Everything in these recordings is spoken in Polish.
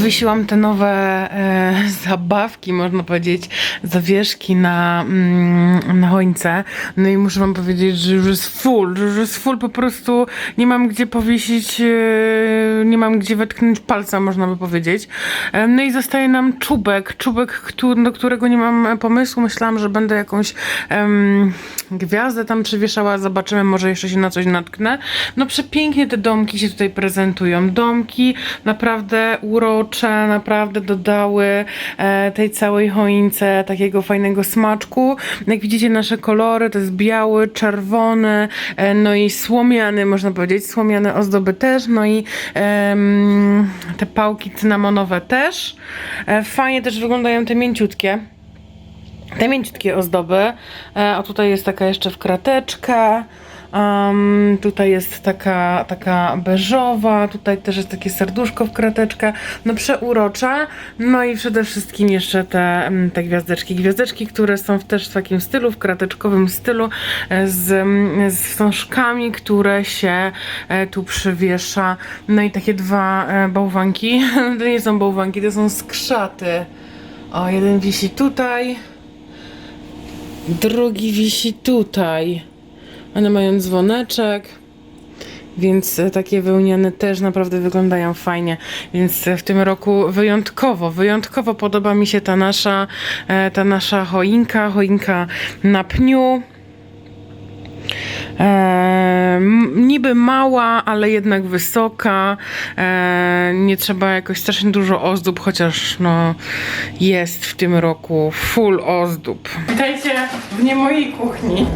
Powiesiłam te nowe e, zabawki, można powiedzieć, zawieszki na, mm, na choince. No i muszę wam powiedzieć, że już jest full, że już jest full, po prostu nie mam gdzie powiesić, e, nie mam gdzie wetknąć palca, można by powiedzieć. E, no i zostaje nam czubek, czubek, do którego nie mam pomysłu. Myślałam, że będę jakąś gwiazdę tam przywieszała, zobaczymy, może jeszcze się na coś natknę. No przepięknie te domki się tutaj prezentują. Domki naprawdę urocze, naprawdę dodały e, tej całej choince takiego fajnego smaczku. Jak widzicie nasze kolory to jest biały, czerwony, e, no i słomiany, można powiedzieć, słomiane ozdoby też, no i em, te pałki cynamonowe też. E, fajnie też wyglądają te mięciutkie. Te mięciutkie ozdoby. E, a tutaj jest taka jeszcze wkrateczka. Um, tutaj jest taka, taka beżowa, tutaj też jest takie serduszko w krateczkę, no przeurocza, no i przede wszystkim jeszcze te, te gwiazdeczki, gwiazdeczki, które są w, też w takim stylu, w krateczkowym stylu, e, z, z wstążkami, które się e, tu przywiesza, no i takie dwa e, bałwanki, to nie są bałwanki, to są skrzaty, o, jeden wisi tutaj, drugi wisi tutaj. One mają dzwoneczek, więc e, takie wełniane też naprawdę wyglądają fajnie. Więc e, w tym roku wyjątkowo, wyjątkowo podoba mi się ta nasza, e, ta nasza choinka, choinka na pniu. E, niby mała, ale jednak wysoka. E, nie trzeba jakoś strasznie dużo ozdób, chociaż no jest w tym roku full ozdób. Witajcie w nie mojej kuchni.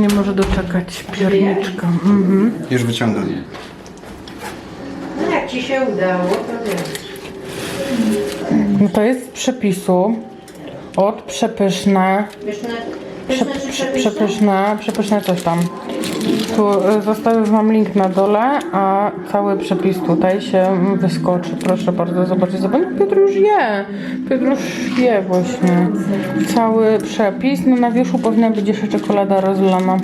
Nie może doczekać pierniczka. Mhm. Już wyciągam. No jak ci się udało, to wiesz. No to jest z przepisu od przepyszne, Wiesz, na prze, prze, przepyszne? przepyszne, przepyszne coś tam. Tu y, zostawię wam link na dole, a cały przepis tutaj się wyskoczy. Proszę bardzo, zobaczcie. Zobacz, Piotr już je. Piotr już je właśnie. Cały przepis. No na wierzchu powinna być jeszcze czekolada rozlana.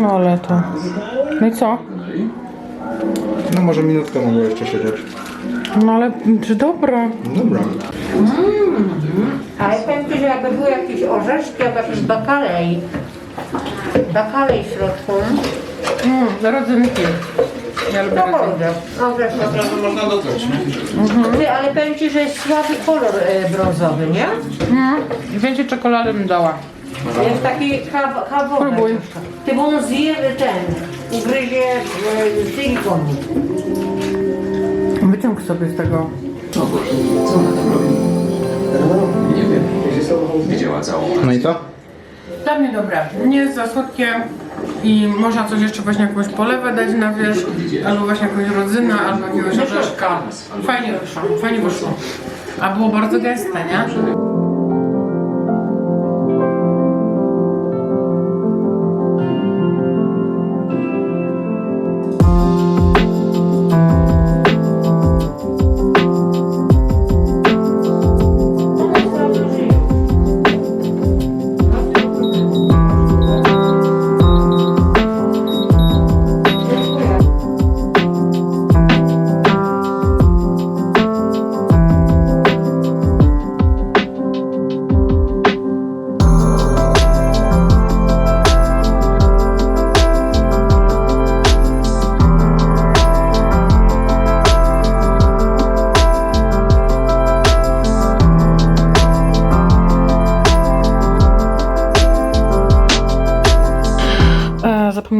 No ale to... No i co? No może minutkę mogło jeszcze siedzieć. No ale czy dobra? Dobra. Ale powiem ci, że jakby były jakieś orzeszki albo jakieś bakalej, Bakalej w środku. Mm, rodzynki. Ja lubię rodzynki. Naprawdę. O, zresztą. Naprawdę można dodać, nie? Ty, ale powiem Ci, że jest słaby kolor e, brązowy, nie? Mm, więcej czekolady bym dała. Jest taki kaw kawowy. Próbuj. Ty, bo on zje ten, ugryzie e, silikonu. Wyciąg sobie z tego. No i co? Dla mnie dobre. Nie jest za słodkie i można coś jeszcze właśnie jakąś polewę dać na wierzch, albo właśnie jakąś rodzynę, albo jakiegoś orzeszka. Fajnie wyszło, fajnie wyszło. A było bardzo gęste, nie?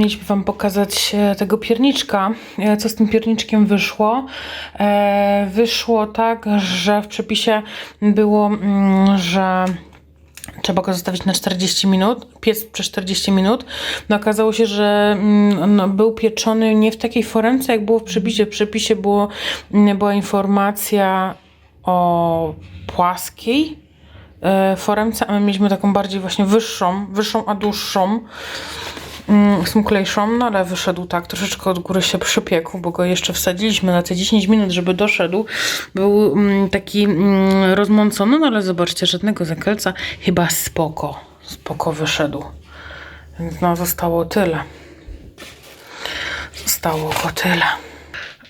Zapomnieliśmy Wam pokazać e, tego pierniczka. E, Co z tym pierniczkiem wyszło? E, Wyszło tak, że w przepisie było, mm, że trzeba go zostawić na 40 minut, piec przez 40 minut. No okazało się, że mm, no, był pieczony nie w takiej foremce, jak było w przepisie. W przepisie było, mm, była informacja o płaskiej foremce, a my mieliśmy taką bardziej właśnie wyższą, wyższą a dłuższą mm, smuklejszą, no ale wyszedł tak, troszeczkę od góry się przypiekł, bo go jeszcze wsadziliśmy na te 10 minut, żeby doszedł. Był mm, taki mm, rozmącony, no ale zobaczcie, żadnego zakelca, chyba spoko, spoko wyszedł. Więc no zostało tyle. Zostało go tyle.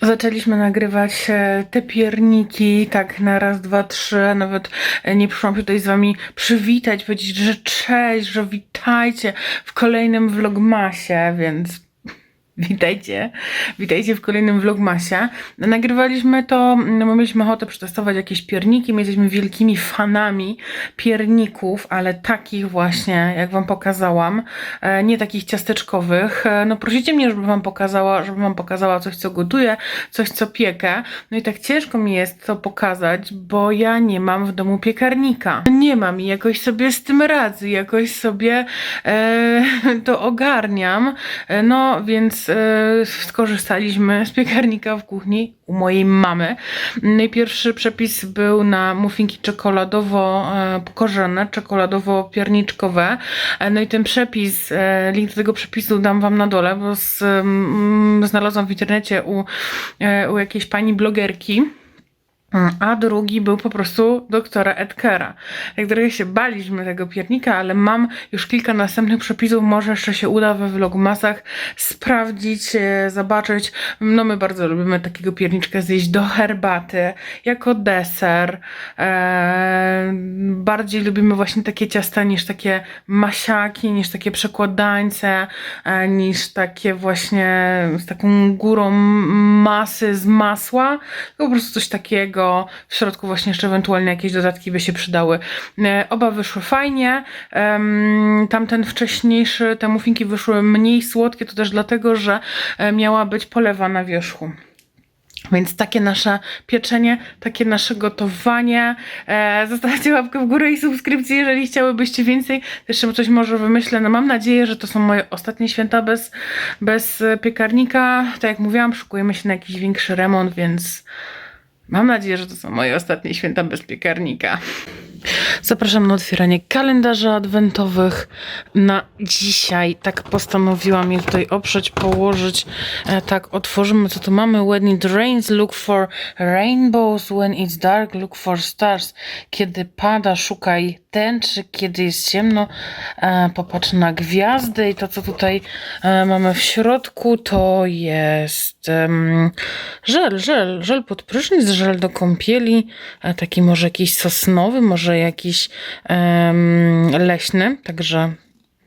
Zaczęliśmy nagrywać e, te pierniki, tak na raz, dwa, trzy. Nawet e, nie przyszłam się tutaj z wami przywitać, powiedzieć, że cześć, że witajcie w kolejnym vlogmasie, więc Witajcie, witajcie w kolejnym vlogmasie. Nagrywaliśmy to, no bo mieliśmy ochotę przetestować jakieś pierniki. My jesteśmy wielkimi fanami pierników, ale takich właśnie, jak wam pokazałam, e, nie takich ciasteczkowych. E, No prosicie mnie, żebym wam pokazała, żebym wam pokazała coś, co gotuję, coś, co piekę. No i tak ciężko mi jest to pokazać, bo ja nie mam w domu piekarnika. Nie mam i jakoś sobie z tym radzę, jakoś sobie e, to ogarniam. E, No więc e, skorzystaliśmy z piekarnika w kuchni u mojej mamy. Najpierwszy przepis był na muffinki czekoladowo e, czekoladowo-pierniczkowe. E, No i ten przepis, link do tego przepisu dam wam na dole, bo z, mm, znalazłam w internecie u, u jakiejś pani blogerki. A drugi był po prostu doktora Edkera. Jak trochę się baliśmy tego piernika, ale mam już kilka następnych przepisów. Może jeszcze się uda we vlogmasach sprawdzić, e, zobaczyć. No my bardzo lubimy takiego pierniczka zjeść do herbaty, jako deser. E, bardziej lubimy właśnie takie ciasta niż takie masiaki, niż takie przekładańce, e, niż takie właśnie z taką górą masy z masła. Po prostu coś takiego. W środku właśnie jeszcze ewentualnie jakieś dodatki by się przydały. E, Oba wyszły fajnie. Tamten wcześniejszy, te muffinki wyszły mniej słodkie, to też dlatego, że e, miała być polewa na wierzchu. Więc takie nasze pieczenie, takie nasze gotowanie. E, zostawcie łapkę w górę i subskrypcję, jeżeli chciałybyście więcej. Jeszcze coś może wymyślę. No mam nadzieję, że to są moje ostatnie święta bez, bez piekarnika. Tak jak mówiłam, szykujemy się na jakiś większy remont, więc mam nadzieję, że to są moje ostatnie święta bez piekarnika. Zapraszam na otwieranie kalendarzy adwentowych na dzisiaj. Tak postanowiłam je tutaj oprzeć, położyć. E, tak, otworzymy, co tu mamy. When it rains, look for rainbows. When it's dark, look for stars. Kiedy pada, szukaj tęczy. Kiedy jest ciemno, e, popatrz na gwiazdy. I to, co tutaj e, mamy w środku, to jest żel, żel, żel pod prysznic, żel do kąpieli. Taki może jakiś sosnowy, może jakiś em, leśny. Także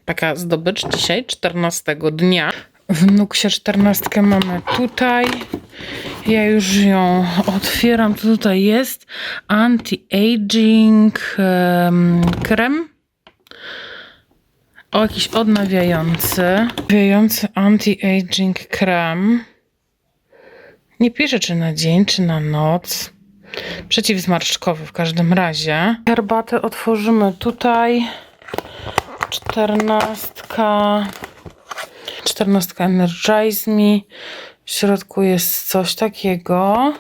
taka zdobycz dzisiaj, 14 dnia. Wnuk się 14 mamy tutaj. Ja już ją otwieram. Co tutaj jest? Anti-aging em, krem. O, jakiś odnawiający. Odnawiający anti-aging krem. Nie pisze, czy na dzień, czy na noc. Przeciwzmarszczkowy w każdym razie. Herbatę otworzymy tutaj. Czternastka. Czternastka Energize Me. W środku jest coś takiego.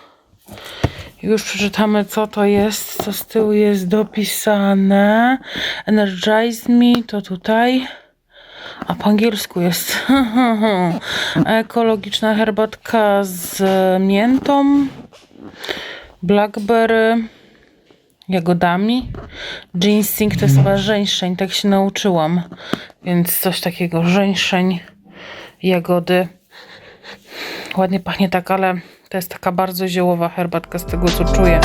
Już przeczytamy, co to jest, co z tyłu jest dopisane. Energize Me to tutaj. A po angielsku jest ekologiczna herbatka z miętą, blackberry, jagodami. Ginseng to jest chyba żeńszeń, tak się nauczyłam. Więc coś takiego, żeńszeń, jagody. Ładnie pachnie tak, ale to jest taka bardzo ziołowa herbatka z tego co czuję.